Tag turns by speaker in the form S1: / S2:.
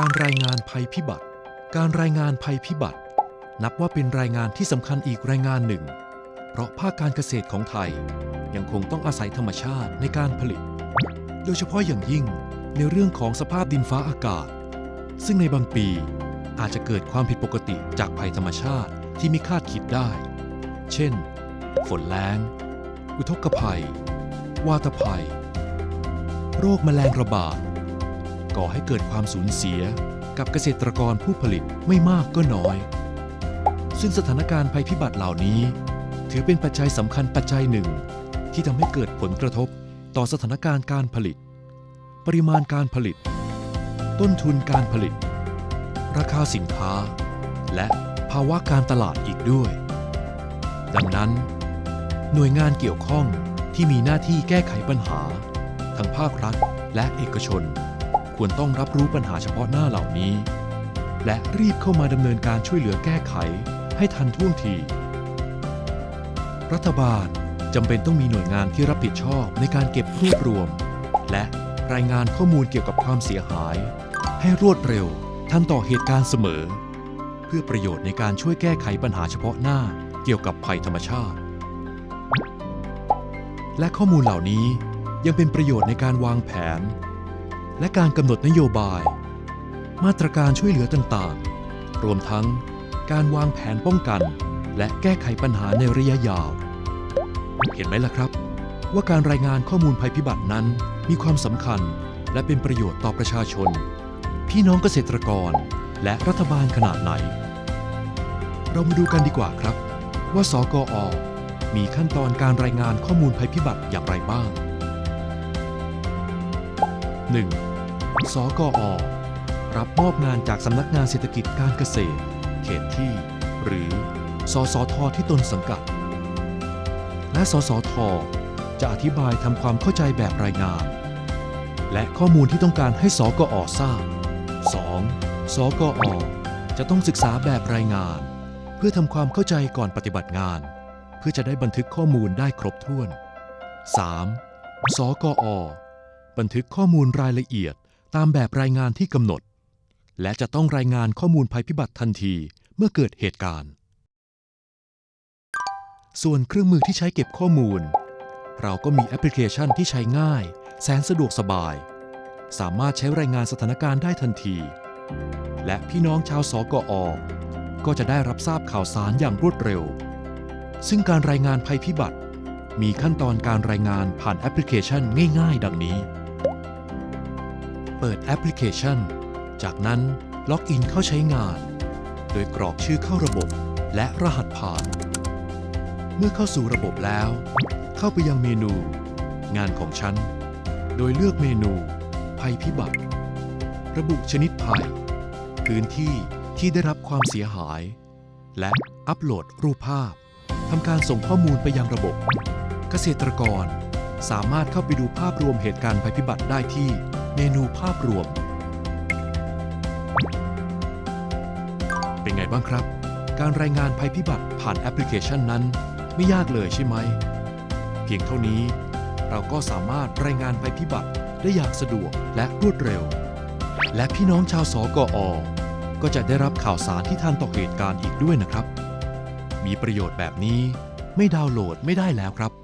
S1: การรายงานภัยพิบัติ การรายงานภัยพิบัติ นับว่าเป็นรายงานที่สำคัญอีกรายงานหนึ่ง เพราะภาคการเกษตรของไทย ยังคงต้องอาศัยธรรมชาติในการผลิต โดยเฉพาะอย่างยิ่งในเรื่องของสภาพดินฟ้าอากาศ ซึ่งในบางปีอาจจะเกิดความผิดปกติจากภัยธรรมชาติที่ไม่คาดคิดได้ เช่น ฝนแล้ง อุทกภัย วาตภัย โรคแมลงระบาด ก่อให้เกิดความสูญเสีย กับเกษตรกรผู้ผลิตไม่มากก็น้อย ซึ่งสถานการณ์ภัยพิบัติเหล่านี้ ถือเป็นปัจจัยสำคัญปัจจัยหนึ่ง ที่ทำให้เกิดผลกระทบต่อสถานการณ์การผลิต ปริมาณการผลิต ต้นทุนการผลิต ราคาสินค้า และภาวะการตลาดอีกด้วย ดังนั้น หน่วยงานเกี่ยวข้องที่มีหน้าที่แก้ไขปัญหา ทั้งภาครัฐและเอกชน ควรต้องรับรู้ปัญหาเฉพาะหน้าเหล่านี้ และรีบเข้ามาดำเนินการช่วยเหลือแก้ไขให้ทันท่วงที รัฐบาลจำเป็นต้องมีหน่วยงานที่รับผิดชอบในการเก็บรวบรวม และรายงานข้อมูลเกี่ยวกับความเสียหาย ให้รวดเร็วทันต่อเหตุการณ์เสมอ เพื่อประโยชน์ในการช่วยแก้ไขปัญหาเฉพาะหน้าเกี่ยวกับภัยธรรมชาติ และข้อมูลเหล่านี้ยังเป็นประโยชน์ในการวางแผน และการกำหนดนโยบาย มาตรการช่วยเหลือต่างๆ รวมทั้งการวางแผนป้องกัน และแก้ไขปัญหาในระยะยาว เห็นไหมล่ะครับ ว่าการรายงานข้อมูลภัยพิบัตินั้นมีความสำคัญและเป็นประโยชน์ต่อประชาชน พี่น้องเกษตรกรและรัฐบาลขนาดไหน เรามาดูกันดีกว่าครับ ว่าสกอ มีขั้นตอนการรายงานข้อมูลภัยพิบัติอย่างไรบ้าง 1. สกอ รับมอบงานจากสำนักงานเศรษฐกิจการเกษตร เขตที่ หรือ สสทที่ตนสังกัด และสสท จะอธิบายทำความเข้าใจแบบรายงาน และข้อมูลที่ต้องการให้สกอทราบ 2. สกอ จะต้องศึกษาแบบรายงาน เพื่อทำความเข้าใจก่อนปฏิบัติงาน เพื่อจะได้บันทึกข้อมูลได้ครบถ้วน 3. สกอ บันทึกข้อมูลรายละเอียดตามแบบรายงานที่กำหนด และจะต้องรายงานข้อมูลภัยพิบัติทันทีเมื่อเกิดเหตุการณ์ ส่วนเครื่องมือที่ใช้เก็บข้อมูล เราก็มีแอปพลิเคชันที่ใช้ง่าย แสนสะดวกสบาย สามารถใช้รายงานสถานการณ์ได้ทันที และพี่น้องชาวสกอ ก็จะได้รับทราบข่าวสารอย่างรวดเร็ว ซึ่งการรายงานภัยพิบัติ มีขั้นตอนการรายงานผ่านแอปพลิเคชันง่าย ๆ ดังนี้ ปิดแอปพลิเคชัน จากนั้นล็อกอินเข้าใช้งาน โดยกรอกชื่อเข้าระบบและรหัสผ่าน เมื่อเข้าสู่ระบบแล้ว เข้าไปยังเมนู งานของฉัน โดยเลือกเมนู ภัยพิบัติ ระบุชนิดภัย พื้นที่ที่ได้รับความเสียหาย และอัปโหลดรูปภาพทำการส่งข้อมูลไปยังระบบ เกษตรกร สามารถเข้าไปดูภาพรวมเหตุการณ์ภัยพิบัติได้ที่เมนูภาพรวม เป็นไงบ้างครับ การรายงานภัยพิบัติผ่านแอปพลิเคชันนั้น ไม่ยากเลยใช่ไหม เพียงเท่านี้ เราก็สามารถรายงานภัยพิบัติได้อย่างสะดวกและรวดเร็ว และพี่น้องชาวสกอ ก็จะได้รับข่าวสารที่ทันต่อเหตุการณ์อีกด้วยนะครับ มีประโยชน์แบบนี้ไม่ดาวน์โหลดไม่ได้แล้วครับ